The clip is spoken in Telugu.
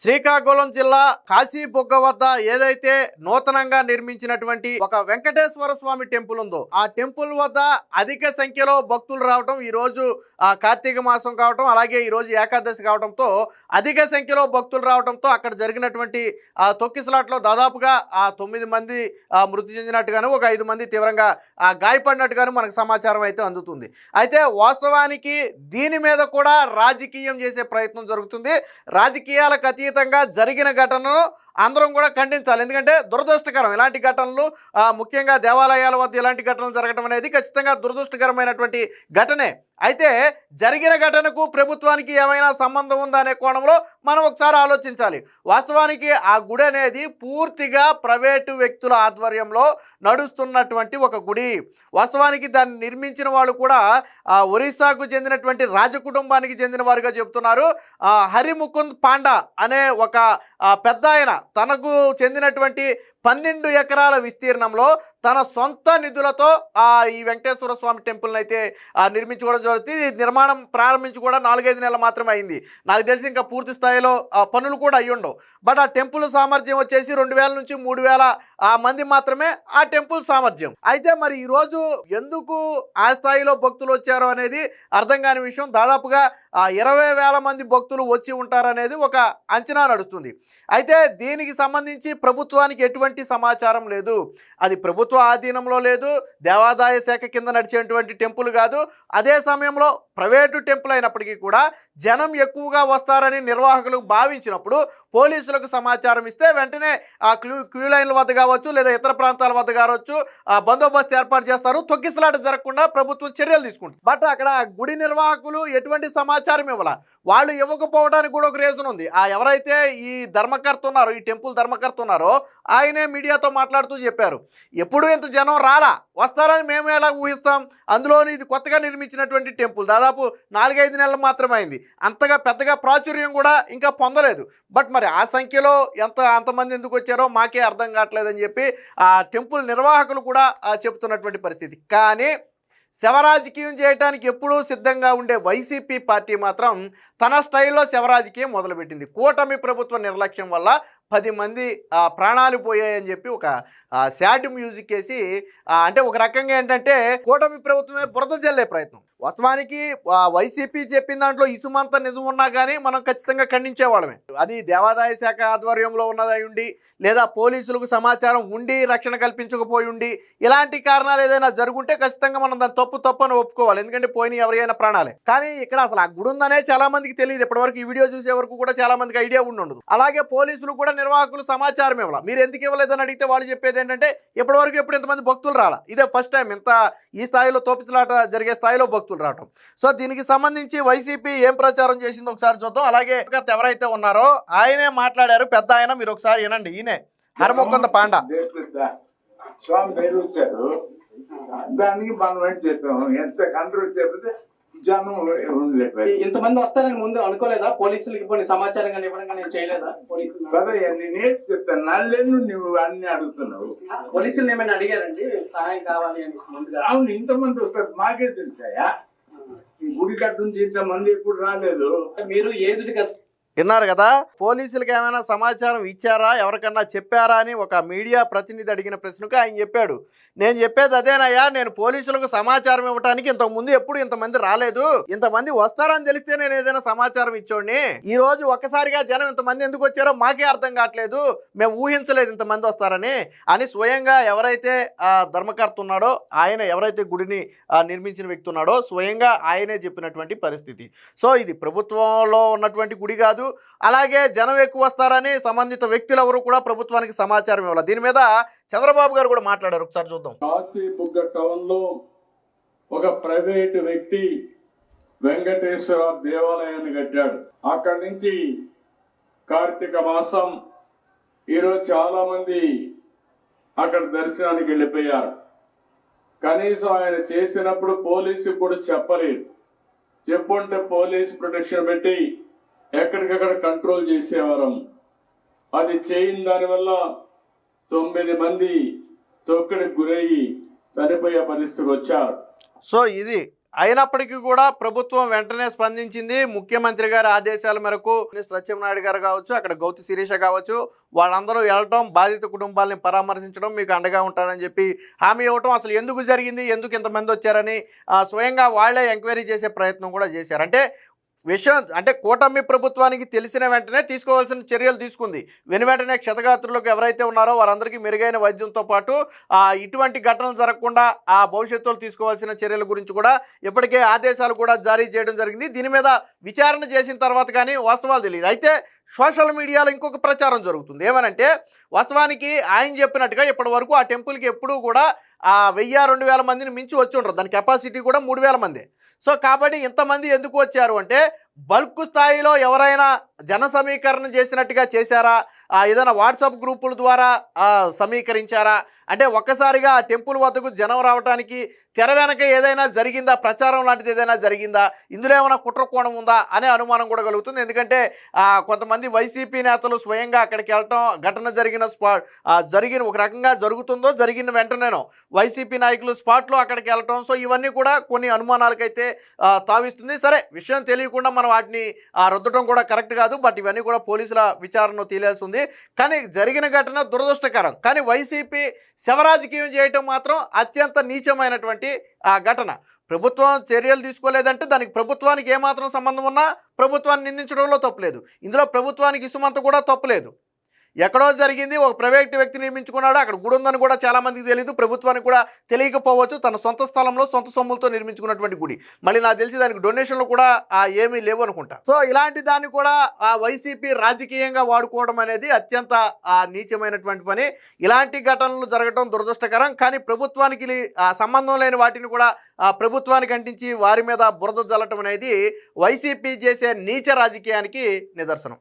శ్రీకాకుళం జిల్లా కాశీబుగ్గ వద్ద ఏదైతే నూతనంగా నిర్మించినటువంటి ఒక వెంకటేశ్వర స్వామి టెంపుల్ ఉందో ఆ టెంపుల్ వద్ద అధిక సంఖ్యలో భక్తులు రావటం ఈ రోజు కార్తీక మాసం కావటం అలాగే ఈ రోజు ఏకాదశి కావడంతో అధిక సంఖ్యలో భక్తులు రావడంతో అక్కడ జరిగినటువంటి ఆ తొక్కిసలాట్లో దాదాపుగా ఆ తొమ్మిది మంది మృతి చెందినట్టుగాను ఒక ఐదు మంది తీవ్రంగా గాయపడినట్టుగాను మనకు సమాచారం అయితే అందుతుంది. అయితే వాస్తవానికి దీని మీద కూడా రాజకీయం చేసే ప్రయత్నం జరుగుతుంది. రాజకీయాలకు అతీతంగా జరిగిన ఘటనను అందరం కూడా ఖండించాలి. ఎందుకంటే దురదృష్టకరం ఇలాంటి ఘటనలు ముఖ్యంగా దేవాలయాల వద్ద ఇలాంటి ఘటనలు జరగడం అనేది ఖచ్చితంగా దురదృష్టకరమైనటువంటి ఘటనే. అయితే జరిగిన ఘటనకు ప్రభుత్వానికి ఏమైనా సంబంధం ఉందా అనే కోణంలో మనం ఒకసారి ఆలోచించాలి. వాస్తవానికి ఆ గుడి అనేది పూర్తిగా ప్రైవేటు వ్యక్తుల ఆధ్వర్యంలో నడుస్తున్నటువంటి ఒక గుడి. వాస్తవానికి దాన్ని నిర్మించిన వాళ్ళు కూడా ఒరిస్సాకు చెందినటువంటి రాజకుటుంబానికి చెందిన వారుగా చెబుతున్నారు. హరిముకుంద్ పాండా అనే ఒక పెద్ద ఆయన తనకు చెందినటువంటి పన్నెండు ఎకరాల విస్తీర్ణంలో తన సొంత నిధులతో ఆ ఈ వెంకటేశ్వర స్వామి టెంపుల్ని అయితే నిర్మించుకోవడం జరుగుతుంది. నిర్మాణం ప్రారంభించి కూడా నాలుగైదు నెలలు మాత్రమే అయింది. నాకు తెలిసి ఇంకా పూర్తి స్థాయిలో పనులు కూడా అయ్యుండవు బట్ ఆ టెంపుల్ సామర్థ్యం వచ్చేసి రెండు వేల నుంచి మూడు వేల ఆ మంది మాత్రమే ఆ టెంపుల్ సామర్థ్యం. అయితే మరి ఈరోజు ఎందుకు ఆ స్థాయిలో భక్తులు వచ్చారో అనేది అర్థం కాని విషయం. దాదాపుగా ఇరవై వేల మంది భక్తులు వచ్చి ఉంటారనేది ఒక అంచనా నడుస్తుంది. అయితే దీనికి సంబంధించి ప్రభుత్వానికి ఎటువంటి సమాచారం లేదు. అది ప్రభుత్వ ఆధీనంలో లేదు దేవాదాయ శాఖ కింద నడిచేటువంటి టెంపుల్ కాదు. అదే సమయంలో ప్రైవేటు టెంపుల్ అయినప్పటికీ కూడా జనం ఎక్కువగా వస్తారని నిర్వాహకులు భావించినప్పుడు పోలీసులకు సమాచారం ఇస్తే వెంటనే ఆ క్యూ క్యూ లైన్ల వద్ద కావచ్చు లేదా ఇతర ప్రాంతాల వద్ద కావచ్చు ఆ బందోబస్తు ఏర్పాటు చేస్తారు. తొక్కిసలాట జరగకుండా ప్రభుత్వం చర్యలు తీసుకుంటుంది. బట్ అక్కడ గుడి నిర్వాహకులు ఎటువంటి సమాచారం ఇవ్వాల. వాళ్ళు ఇవ్వకపోవడానికి కూడా ఒక రీజన్ ఉంది. ఆ ఎవరైతే ఈ ధర్మకర్త ఉన్నారో ఈ టెంపుల్ ధర్మకర్త ఉన్నారో ఆయనే మీడియాతో మాట్లాడుతూ చెప్పారు. ఎప్పుడు ఇంత జనం రారా వస్తారని మేము ఎలా ఊహిస్తాం? అందులోని ఇది కొత్తగా నిర్మించినటువంటి టెంపుల్. దాదాపు నాలుగైదు నెలలు మాత్రమే అయింది. అంతగా పెద్దగా ప్రాచుర్యం కూడా ఇంకా పొందలేదు. బట్ మరి ఆ సంఖ్యలో ఎంత అంతమంది ఎందుకు వచ్చారో మాకే అర్థం కావట్లేదని చెప్పి ఆ టెంపుల్ నిర్వాహకులు కూడా చెప్తున్నటువంటి పరిస్థితి. కానీ శవరాజకీయం చేయడానికి ఎప్పుడూ సిద్ధంగా ఉండే వైసీపీ పార్టీ మాత్రం తన స్టైల్లో శవరాజకీయం మొదలుపెట్టింది. కూటమి ప్రభుత్వ నిర్లక్ష్యం వల్ల పది మంది ప్రాణాలు పోయాయని చెప్పి ఒక శాడ్ మ్యూజిక్ వేసి అంటే ఒక రకంగా ఏంటంటే కూటమి ప్రభుత్వమే బురద జల్లే ప్రయత్నం. వాస్తవానికి వైసీపీ చెప్పిన దాంట్లో ఇసుమంతా నిజం ఉన్నా కానీ మనం ఖచ్చితంగా ఖండించేవాళ్ళమే. అది దేవాదాయ శాఖ ఆధ్వర్యంలో ఉన్నదై ఉండి లేదా పోలీసులకు సమాచారం ఉండి రక్షణ కల్పించకపోయి ఉండి ఇలాంటి కారణాలు ఏదైనా జరుగుంటే ఖచ్చితంగా మనం దాన్ని తప్పు తప్పు అని ఒప్పుకోవాలి. ఎందుకంటే పోయిన ఎవరైనా ప్రాణాలే. కానీ ఇక్కడ అసలు ఆ గుడి ఉందనే చాలా మందికి తెలియదు. ఇప్పటివరకు ఈ వీడియో చూసే వరకు కూడా చాలా మందికి ఐడియా ఉండదు. అలాగే పోలీసులు కూడా నిర్వాహకులు సమాచారం ఇవ్వాలి. మీరు ఎందుకు ఇవ్వలేదని అడిగితే వాళ్ళు చెప్పేది ఏంటంటే ఇప్పటివరకు ఎప్పుడు ఇంతమంది భక్తులు రాలా. ఇదే ఫస్ట్ టైం ఇంత ఈ స్థాయిలో తోపిసలాట జరిగే స్థాయిలో భక్తులు రావటం. సో దీనికి సంబంధించి వైసీపీ ఏం ప్రచారం చేసిందో ఒకసారి చూద్దాం. అలాగే ఎవరైతే ఉన్నారో ఆయనే మాట్లాడారు. పెద్ద ఆయన మీరు ఒకసారి వినండి. ఈయనే హరమొక్కంద పాండ. స్వామి పేరు వచ్చారు. దానికి మనం ఏం చెప్పాము ఎంత కంట్రోల్ చెప్తే ఇంతమంది వస్తారని ముందు అనుకోలేదా? పోలీసులకి కొన్ని సమాచారం కానీ ఇవ్వడం కానీ చేయలేదా? నేనేం చెప్తాను నల్లేను నువ్వు అన్ని అడుగుతున్నావు? పోలీసులు ఏమైనా అడిగారండి? సహాయం కావాలి అని ముందుగా. అవును ఇంతమంది వస్తారు మాకే తెలుసాయా? ఈ గుడి కట్టు నుంచి ఇంతమంది ఎప్పుడు రాలేదు? మీరు ఏజ్డ్ కదా. విన్నారు కదా? పోలీసులకు ఏమైనా సమాచారం ఇచ్చారా? ఎవరికన్నా చెప్పారా అని ఒక మీడియా ప్రతినిధి అడిగిన ప్రశ్నకు ఆయన చెప్పాడు. నేను చెప్పేది అదేనయ్యా నేను పోలీసులకు సమాచారం ఇవ్వడానికి ఇంతకు ముందు ఎప్పుడు ఇంతమంది రాలేదు. ఇంతమంది వస్తారని తెలిస్తే నేను ఏదైనా సమాచారం ఇచ్చోడిని ఈ రోజు ఒక్కసారిగా జనం ఇంతమంది ఎందుకు వచ్చారో మాకే అర్థం కావట్లేదు. మేము ఊహించలేదు ఇంతమంది వస్తారని. అని స్వయంగా ఎవరైతే ఆ ధర్మకర్త ఉన్నాడో ఆయన ఎవరైతే గుడిని నిర్మించిన వ్యక్తి ఉన్నాడో స్వయంగా ఆయనే చెప్పినటువంటి పరిస్థితి. సో ఇది ప్రభుత్వంలో ఉన్నటువంటి గుడి కాదు అలాగే జనం ఎక్కువ వస్తారని సంబంధిత వ్యక్తులు ఎవరు కూడా ప్రభుత్వానికి సమాచారం ఇవ్వాలి. దీని మీద చంద్రబాబు గారు కూడా మాట్లాడారు. ఒకసారి చూద్దాం. కాశీబుగ్గ టౌన్లో ఒక ప్రైవేట్ వ్యక్తి వెంకటేశ్వర దేవాలయాన్ని కట్టాడు. అక్కడి నుంచి కార్తీక మాసం ఈరోజు చాలా మంది అక్కడ దర్శనానికి వెళ్ళిపోయారు. కనీసం ఆయన చేసినప్పుడు పోలీసు కూడా చెప్పలేదు. చెప్పుంటే పోలీస్ ప్రొటెక్షన్ పెట్టి ఎక్కడికక్కడ కంట్రోల్ చేసేవారం. అది చేయని దానివల్ల తొమ్మిది మంది తొక్కడికి గురయ్యి చనిపోయే పరిస్థితికి వచ్చారు. సో ఇది అయినప్పటికీ కూడా ప్రభుత్వం వెంటనే స్పందించింది. ముఖ్యమంత్రి గారి ఆదేశాల మేరకు మినిస్టర్ గారు కావచ్చు అక్కడ గౌతి శిరీష కావచ్చు వాళ్ళందరూ వెళ్ళటం బాధిత కుటుంబాలని పరామర్శించడం మీకు అండగా ఉంటారని చెప్పి హామీ ఇవ్వటం అసలు ఎందుకు జరిగింది? ఎందుకు ఇంతమంది వచ్చారని ఆ, స్వయంగా వాళ్ళే ఎంక్వైరీ చేసే ప్రయత్నం కూడా చేశారు. అంటే విషయం అంటే కూటమి ప్రభుత్వానికి తెలిసిన వెంటనే తీసుకోవాల్సిన చర్యలు తీసుకుంది. వెను వెంటనే క్షతగాత్రులకు ఎవరైతే ఉన్నారో వారందరికీ మెరుగైన వైద్యంతో పాటు ఆ, ఇటువంటి ఘటనలు జరగకుండా ఆ భవిష్యత్తులో తీసుకోవాల్సిన చర్యల గురించి కూడా ఇప్పటికే ఆదేశాలు కూడా జారీ చేయడం జరిగింది. దీని మీద విచారణ చేసిన తర్వాత కానీ వాస్తవాలు తెలియదు. అయితే సోషల్ మీడియాలో ఇంకొక ప్రచారం జరుగుతుంది. ఏమనంటే వాస్తవానికి ఆయన చెప్పినట్టుగా ఇప్పటి వరకు ఆ టెంపుల్కి ఎప్పుడూ కూడా ఆ వెయ్యి రెండు వేల మందిని మించి వచ్చి ఉండరు. దాని కెపాసిటీ కూడా మూడు వేల మంది. సో కాబట్టి ఇంతమంది ఎందుకు వచ్చారు అంటే బల్క్ స్థాయిలో ఎవరైనా జన సమీకరణ చేసినట్టుగా చేశారా? ఏదైనా వాట్సాప్ గ్రూపుల ద్వారా సమీకరించారా? అంటే ఒక్కసారిగా ఆ టెంపుల్ వద్దకు జనం రావడానికి తెర వెనక ఏదైనా జరిగిందా? ప్రచారం లాంటిది ఏదైనా జరిగిందా? ఇందులో ఏమైనా కుట్రకోణం ఉందా? అనే అనుమానం కూడా కలుగుతుంది. ఎందుకంటే కొంతమంది వైసీపీ నేతలు స్వయంగా అక్కడికి వెళ్ళటం ఘటన జరిగిన స్పా జరిగిన ఒక రకంగా జరుగుతుందో జరిగిన వెంటనేనో వైసీపీ నాయకులు స్పాట్లో అక్కడికి వెళ్ళటం. సో ఇవన్నీ కూడా కొన్ని అనుమానాలకైతే తావిస్తుంది. సరే విషయం తెలియకుండా మనం వాటిని రుద్దటం కూడా కరెక్ట్ కాదు. బట్ ఇవన్నీ కూడా పోలీసుల విచారణ తేలాల్సి ఉంది. కానీ జరిగిన ఘటన దురదృష్టకరం. కానీ వైసీపీ శవరాజకీయం చేయటం మాత్రం అత్యంత నీచమైనటువంటి ఆ ఘటన. ప్రభుత్వం చర్యలు తీసుకోలేదంటే దానికి ప్రభుత్వానికి ఏమాత్రం సంబంధం ఉన్నా ప్రభుత్వాన్ని నిందించడంలో తప్పులేదు ఇందులో ప్రభుత్వానికి ఇసుమంత కూడా తప్పులేదు ఎక్కడో జరిగింది ఒక ప్రైవేట్ వ్యక్తి నిర్మించుకున్నాడు అక్కడ గుడి ఉందని కూడా చాలా మందికి తెలియదు ప్రభుత్వానికి కూడా తెలియకపోవచ్చు తన సొంత స్థలంలో సొంత సొమ్ములతో నిర్మించుకున్నటువంటి గుడి. మళ్ళీ నాకు తెలిసి దానికి డొనేషన్లు కూడా ఆ, ఏమీ లేవు అనుకుంటా. సో ఇలాంటి దాన్ని కూడా ఆ వైసీపీ రాజకీయంగా వాడుకోవడం అనేది అత్యంత ఆ, నీచమైనటువంటి పని. ఇలాంటి ఘటనలు జరగడం దురదృష్టకరం కానీ ప్రభుత్వానికి సంబంధం లేని వాటిని కూడా ఆ, ప్రభుత్వానికి అంటించి వారి మీద బురద జల్లటం అనేది వైసీపీ చేసే నీచ రాజకీయానికి నిదర్శనం.